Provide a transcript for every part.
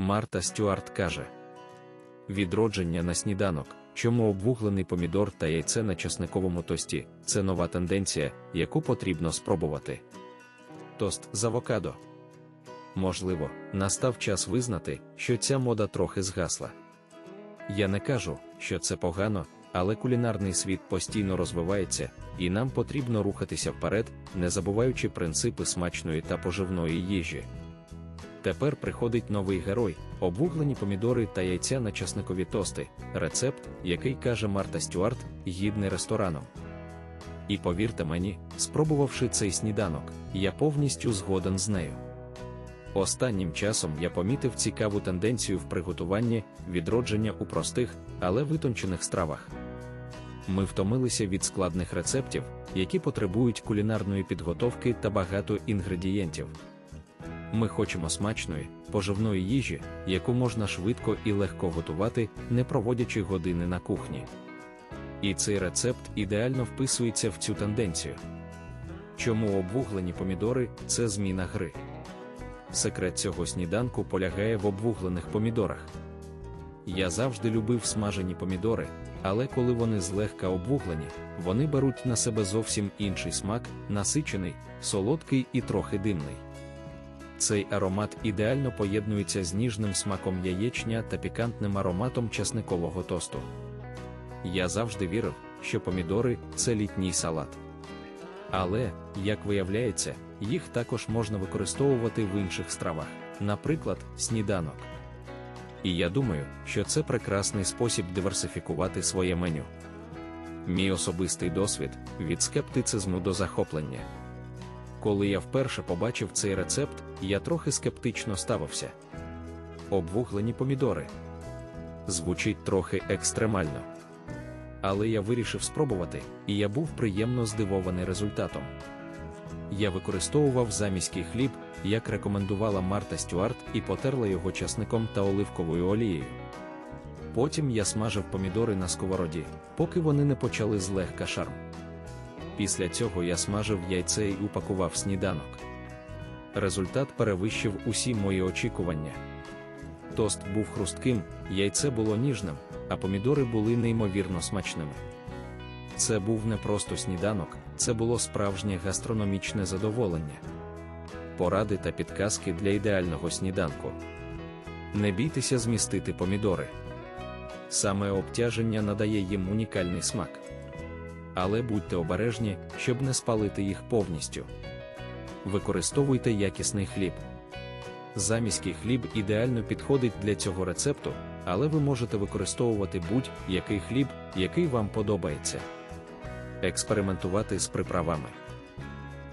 Марта Стюарт каже: Відродження на сніданок, чому обвуглений помідор та яйце на часниковому тості це нова тенденція, яку потрібно спробувати. Тост з авокадо. Можливо, настав час визнати, що ця мода трохи згасла. Я не кажу, що це погано, але кулінарний світ постійно розвивається, і нам потрібно рухатися вперед, не забуваючи принципи смачної та поживної їжі. Тепер приходить новий герой, обвуглені помідори та яйця на часникові тости, рецепт, який каже Марта Стюарт, гідний рестораном. І повірте мені, спробувавши цей сніданок, я повністю згоден з нею. Останнім часом я помітив цікаву тенденцію в приготуванні відродження у простих, але витончених стравах. Ми втомилися від складних рецептів, які потребують кулінарної підготовки та багато інгредієнтів. Ми хочемо смачної, поживної їжі, яку можна швидко і легко готувати, не проводячи години на кухні. І цей рецепт ідеально вписується в цю тенденцію. Чому обвуглені помідори це зміна гри? Секрет цього сніданку полягає в обвуглених помідорах. Я завжди любив смажені помідори, але коли вони злегка обвуглені, вони беруть на себе зовсім інший смак, насичений, солодкий і трохи димний. Цей аромат ідеально поєднується з ніжним смаком яєчня та пікантним ароматом часникового тосту. Я завжди вірив, що помідори це літній салат. Але, як виявляється, їх також можна використовувати в інших стравах, наприклад, сніданок. І я думаю, що це прекрасний спосіб диверсифікувати своє меню. Мій особистий досвід від скептицизму до захоплення. Коли я вперше побачив цей рецепт, я трохи скептично ставився. Обвуглені помідори. Звучить трохи екстремально. Але я вирішив спробувати, і я був приємно здивований результатом. Я використовував заміський хліб, як рекомендувала Марта Стюарт, і потерла його часником та оливковою олією. Потім я смажив помідори на сковороді, поки вони не почали злегка шарм. Після цього я смажив яйце і упакував сніданок. Результат перевищив усі мої очікування. Тост був хрустким, яйце було ніжним, а помідори були неймовірно смачними. Це був не просто сніданок, це було справжнє гастрономічне задоволення. Поради та підказки для ідеального сніданку. Не бійтеся змістити помідори. Саме обтяження надає їм унікальний смак. Але будьте обережні, щоб не спалити їх повністю. Використовуйте якісний хліб. Заміський хліб ідеально підходить для цього рецепту, але ви можете використовувати будь-який хліб, який вам подобається. Експериментувати з приправами.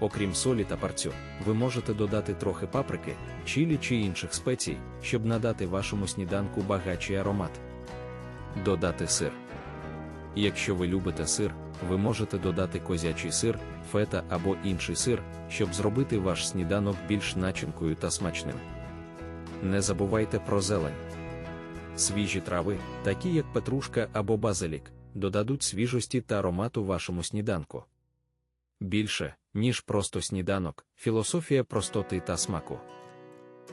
Окрім солі та парцю, ви можете додати трохи паприки, чилі чи інших спецій, щоб надати вашому сніданку багачий аромат. Додати сир. Якщо ви любите сир, ви можете додати козячий сир, фета або інший сир, щоб зробити ваш сніданок більш начинкою та смачним. Не забувайте про зелень. Свіжі трави, такі як петрушка або базилік, додадуть свіжості та аромату вашому сніданку. Більше, ніж просто сніданок, філософія простоти та смаку.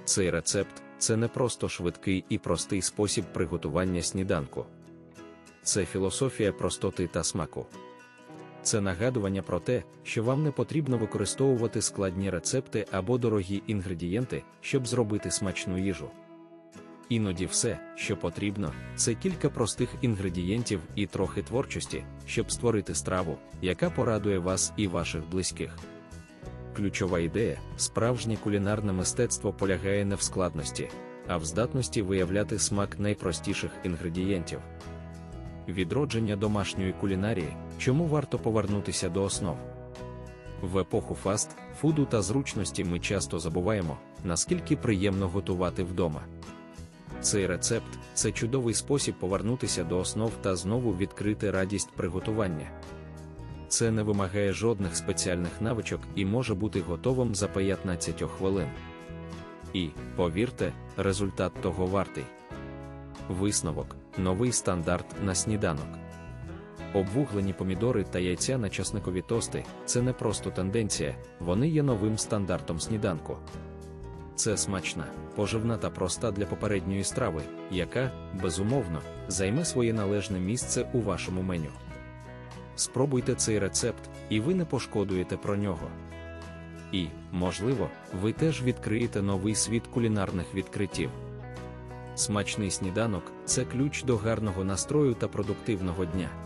Цей рецепт це не просто швидкий і простий спосіб приготування сніданку. Це філософія простоти та смаку. Це нагадування про те, що вам не потрібно використовувати складні рецепти або дорогі інгредієнти, щоб зробити смачну їжу. Іноді все, що потрібно, це кілька простих інгредієнтів і трохи творчості, щоб створити страву, яка порадує вас і ваших близьких. Ключова ідея, справжнє кулінарне мистецтво полягає не в складності, а в здатності виявляти смак найпростіших інгредієнтів. Відродження домашньої кулінарії, чому варто повернутися до основ. В епоху фаст, фуду та зручності ми часто забуваємо, наскільки приємно готувати вдома. Цей рецепт це чудовий спосіб повернутися до основ та знову відкрити радість приготування. Це не вимагає жодних спеціальних навичок і може бути готовим за 15 хвилин. І, повірте, результат того вартий. Висновок новий стандарт на сніданок. Обвуглені помідори та яйця на часникові тости це не просто тенденція, вони є новим стандартом сніданку. Це смачна, поживна та проста для попередньої страви, яка, безумовно, займе своє належне місце у вашому меню. Спробуйте цей рецепт, і ви не пошкодуєте про нього. І, можливо, ви теж відкриєте новий світ кулінарних відкриттів. Смачний сніданок це ключ до гарного настрою та продуктивного дня.